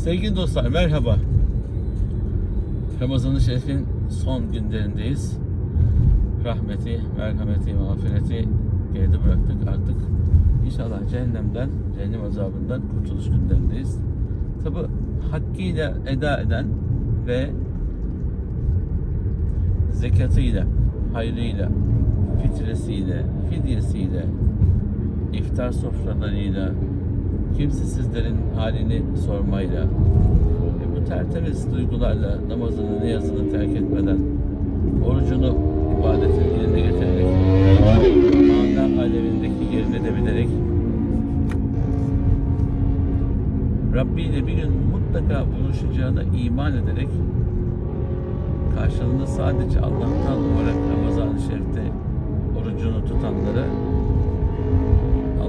Sevgili dostlar merhaba. Ramazan-ı Şerif'in son günlerindeyiz. Rahmeti, merhameti, mağfireti geride bıraktık artık. İnşallah cehennemden, cehennem azabından kurtuluş günlerindeyiz. Tabi hakkıyla eda eden ve zekatıyla, hayrıyla, fitresiyle, fidyesiyle, iftar sofralarıyla, kimsesizlerin halini sormayla ve bu tertemiz duygularla namazını, niyazını terk etmeden orucunu, ibadetini yerine getirerek mana alemindeki yerini de bilerek Rabbi ile bir gün mutlaka buluşacağına iman ederek karşılığında sadece Allah'tan olarak Ramazan-ı Şerif'te orucunu tutanlara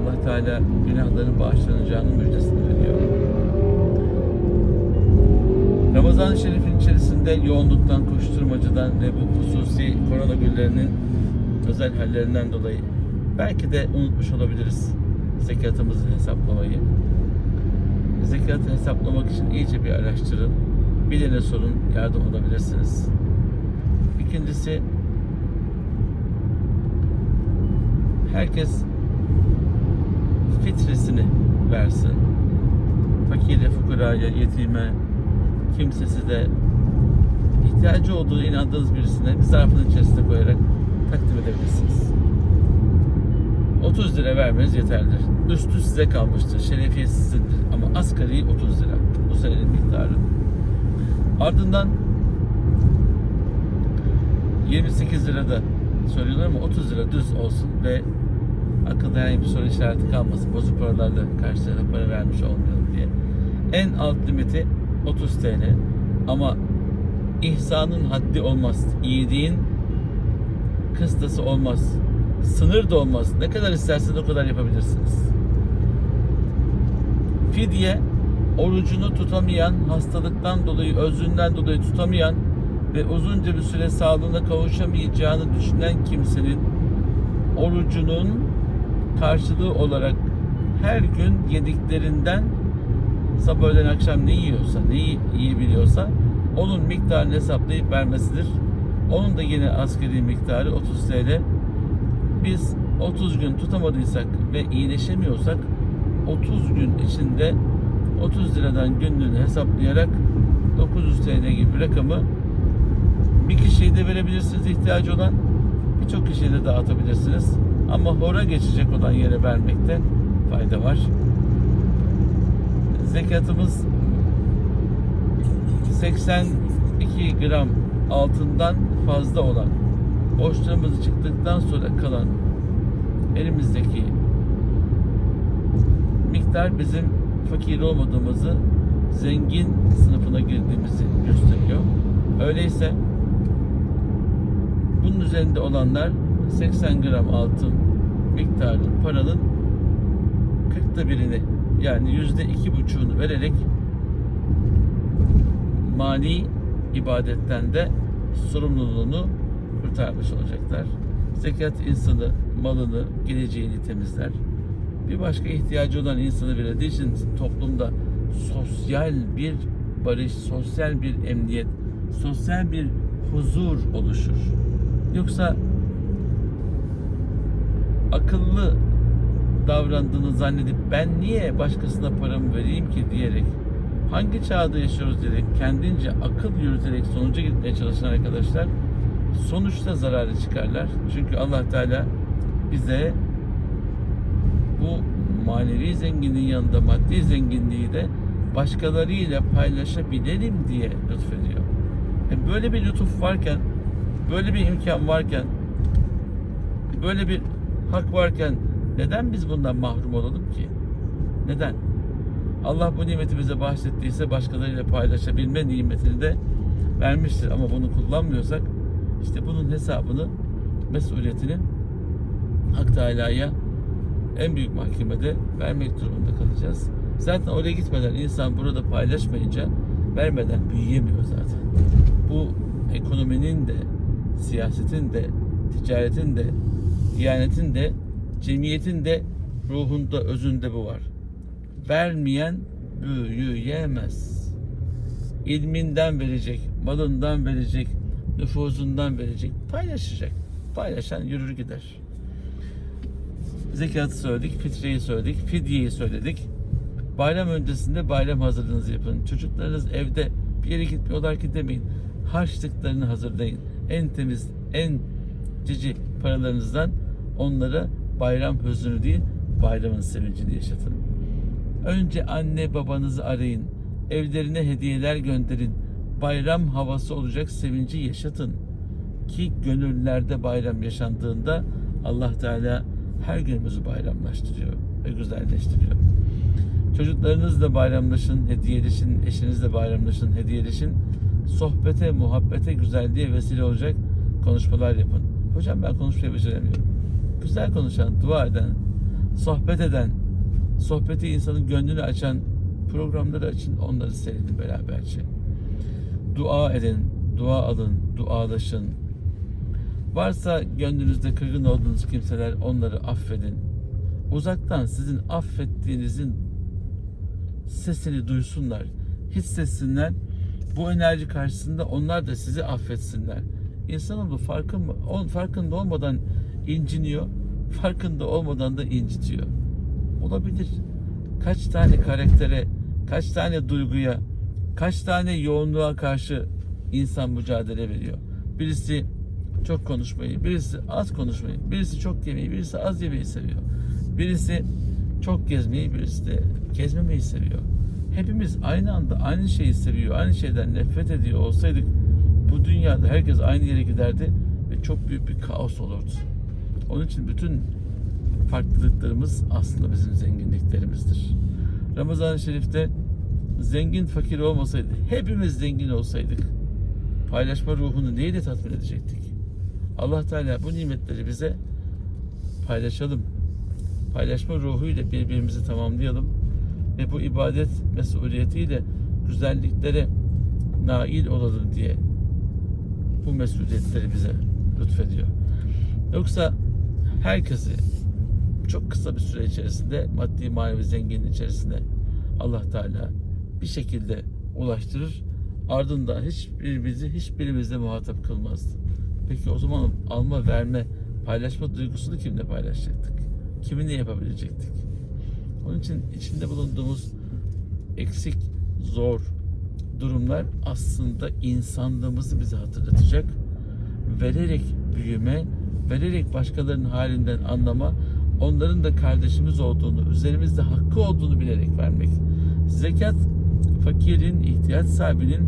Allah Teala günahların bağışlanacağının müjdesini veriyor. Ramazan-ı Şerif'in içerisinde yoğunluktan, koşturmacadan ve bu hususi korona günlerinin özel hallerinden dolayı belki de unutmuş olabiliriz zekatımızı hesaplamayı. Zekatı hesaplamak için iyice bir araştırın. Bilene sorun, yardım alabilirsiniz. İkincisi, herkes fitresini versin. Fakire, fukaraya, yetime, kimsesize ihtiyacı olduğu inandığınız birisine bir zarfın içerisine koyarak takdim edebilirsiniz. 30 lira vermeniz yeterlidir. Üstü size kalmıştır. Şerefiye sizindir. Ama asgari 30 lira. Bu senenin miktarı. Ardından 28 lira da söylüyorlar ama 30 lira düz olsun ve akılda herhangi bir soru işareti kalmasın. Bozuk paralarla karşılığında para vermiş olmayalım diye. En alt limiti 30 TL. Ama ihsanın haddi olmaz. İyiliğin kıstası olmaz. Sınır da olmaz. Ne kadar isterseniz o kadar yapabilirsiniz. Fidye orucunu tutamayan, hastalıktan dolayı, özünden dolayı tutamayan ve uzunca bir süre sağlığına kavuşamayacağını düşünen kimsenin orucunun karşılığı olarak her gün yediklerinden sabah öğlen akşam ne yiyorsa, neyi yiyebiliyorsa onun miktarını hesaplayıp vermesidir. Onun da yine asgari miktarı 30 TL. Biz 30 gün tutamadıysak ve iyileşemiyorsak 30 gün içinde 30 liradan günlüğünü hesaplayarak 900 TL gibi bir rakamı bir kişiye de verebilirsiniz ihtiyacı olan birçok kişiye de dağıtabilirsiniz. Ama hora geçecek olan yere vermekte fayda var. Zekatımız 82 gram altından fazla olan borçlarımız çıktıktan sonra kalan elimizdeki miktar bizim fakir olmadığımızı zengin sınıfına girdiğimizi gösteriyor. Öyleyse bunun üzerinde olanlar 80 gram altın miktarının paranın 40'ta birini yani yüzde iki buçuğunu vererek mali ibadetten de sorumluluğunu kurtarmış olacaklar. Zekat insanı, malını, geleceğini temizler. Bir başka ihtiyacı olan insanı verildiği için toplumda sosyal bir barış, sosyal bir emniyet, sosyal bir huzur oluşur. Yoksa akıllı davrandığını zannedip ben niye başkasına paramı vereyim ki diyerek hangi çağda yaşıyoruz diyerek kendince akıl yürüterek sonuca gitmeye çalışan arkadaşlar sonuçta zararı çıkarlar. Çünkü Allah Teala bize bu manevi zenginliğin yanında maddi zenginliği de başkalarıyla paylaşabilelim diye lütfediyor. E böyle bir lütuf varken, böyle bir imkan varken, böyle bir hak varken neden biz bundan mahrum olalım ki? Neden? Allah bu nimeti bize bahşettiyse başkalarıyla paylaşabilme nimetini de vermiştir. Ama bunu kullanmıyorsak işte bunun hesabını, mesuliyetini Hak Teala'ya en büyük mahkemede vermek durumunda kalacağız. Zaten oraya gitmeden insan burada paylaşmayınca vermeden büyüyemiyor zaten. Bu ekonominin de, siyasetin de, ticaretin de, diyanetin de, cemiyetin de ruhunda, özünde bu var. Vermeyen büyüyemez. ilminden verecek, malından verecek, nüfuzundan verecek, paylaşacak. Paylaşan yürür gider. Zekatı söyledik, fitreyi söyledik, fidyeyi söyledik. Bayram öncesinde bayram hazırlığınızı yapın. Çocuklarınız evde bir yere gitmiyorlar ki demeyin. Harçlıklarını hazırlayın. En temiz, en cici paralarınızdan onlara bayram hüznünü değil, bayramın sevincini yaşatın. Önce anne babanızı arayın. Evlerine hediyeler gönderin. Bayram havası olacak sevinci yaşatın. Ki gönüllerde bayram yaşandığında Allah Teala her günümüzü bayramlaştırıyor ve güzelleştiriyor. Çocuklarınızla bayramlaşın, hediyeleşin, eşinizle bayramlaşın, hediyeleşin. Sohbete, muhabbete, güzelliğe vesile olacak konuşmalar yapın. Hocam ben konuşmayı beceremiyorum. Güzel konuşan, dua eden, sohbet eden, sohbeti insanın gönlünü açan programları açın, onları seyredin beraberce. Dua edin, dua alın, dualaşın. Varsa gönlünüzde kırgın olduğunuz kimseler onları affedin. Uzaktan sizin affettiğinizin sesini duysunlar, hissetsinler. Bu enerji karşısında onlar da sizi affetsinler. İnsanoğlu farkın, farkında olmadan inciniyor, farkında olmadan da incitiyor. Olabilir. Kaç tane karaktere, kaç tane duyguya, kaç tane yoğunluğa karşı insan mücadele veriyor. Birisi çok konuşmayı, birisi az konuşmayı, birisi çok yemeyi, birisi az yemeyi seviyor. Birisi çok gezmeyi, birisi de gezmemeyi seviyor. Hepimiz aynı anda aynı şeyi seviyor, aynı şeyden nefret ediyor olsaydık bu dünyada herkes aynı yere giderdi ve çok büyük bir kaos olurdu. Onun için bütün farklılıklarımız aslında bizim zenginliklerimizdir. Ramazan-ı Şerif'te zengin fakir olmasaydı, hepimiz zengin olsaydık paylaşma ruhunu neyle tatmin edecektik? Allah Teala bu nimetleri bize paylaşalım. Paylaşma ruhuyla birbirimizi tamamlayalım ve bu ibadet mesuliyetiyle güzelliklere nail olalım diye bu mesuliyetleri bize lütfediyor. Yoksa herkesi çok kısa bir süre içerisinde maddi manevi zenginliğin içerisinde Allah Teala bir şekilde ulaştırır. Ardından hiçbirimizi hiçbirimizle muhatap kılmazdı. Peki o zaman alma, verme, paylaşma duygusunu kimle paylaşacaktık? Kiminle yapabilecektik? Onun için içinde bulunduğumuz eksik, zor durumlar aslında insanlığımızı bize hatırlatacak. Vererek büyüme, vererek başkalarının halinden anlama, onların da kardeşimiz olduğunu, üzerimizde hakkı olduğunu bilerek vermek. Zekat, fakirin, ihtiyaç sahibinin,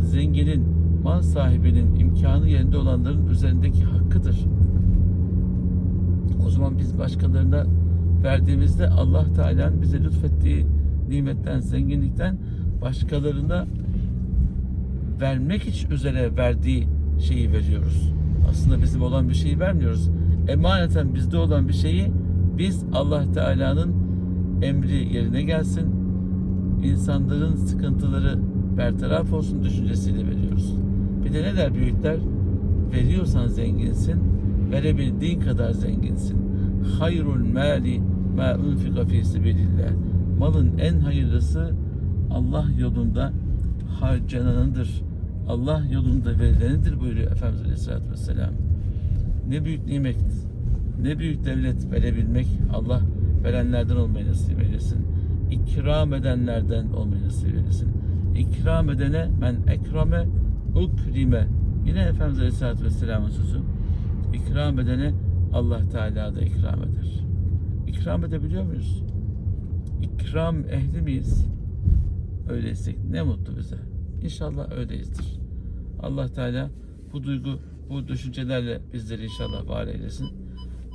zenginin, mal sahibinin, imkanı yerinde olanların üzerindeki hakkıdır. O zaman biz başkalarına verdiğimizde Allah Teala'nın bize lütfettiği nimetten, zenginlikten başkalarına vermek için üzere verdiği şeyi veriyoruz. Aslında bizim olan bir şeyi vermiyoruz. Emaneten bizde olan bir şeyi biz Allah Teala'nın emri yerine gelsin, insanların sıkıntıları bertaraf olsun düşüncesiyle veriyoruz. Bir de ne der büyükler? Veriyorsan zenginsin, verebildiğin kadar zenginsin. Hayrul mali ma unfika fi sebilillah. Malın en hayırlısı Allah yolunda harcananıdır. Allah yolunda verilenidir buyuruyor Efendimiz Aleyhisselatü Vesselam. Ne büyük nimet, ne büyük devlet verebilmek. Allah verenlerden olmayı nasip eylesin. İkram edenlerden olmayı nasip eylesin. İkram edene men ekrame ukrime. Yine Efendimiz Aleyhisselatü Vesselam'ın sözü. İkram edene Allah Teala da ikram eder. İkram edebiliyor muyuz? İkram ehli miyiz? Öyleysek ne mutlu bize. İnşallah öyleyizdir. Allah Teala bu duygu, bu düşüncelerle bizleri inşallah var eylesin.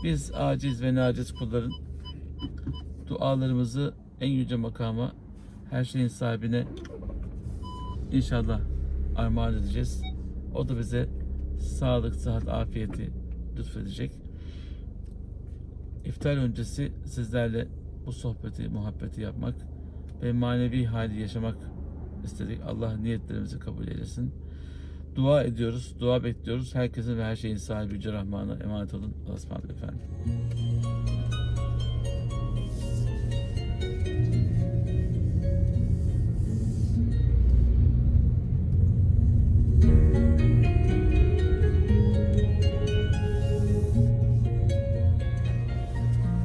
Biz aciz ve naciz kulların dualarımızı en yüce makama, her şeyin sahibine inşallah armağan edeceğiz. O da bize sağlık, sıhhat, afiyeti lütfedecek. İftar öncesi sizlerle bu sohbeti, muhabbeti yapmak ve manevi hali yaşamak istedik. Allah niyetlerimizi kabul eylesin. Dua ediyoruz, dua bekliyoruz. Herkesin ve her şeyin sahibi Yüce Rahman'a emanet olun. Allah'a ısmarladık efendim.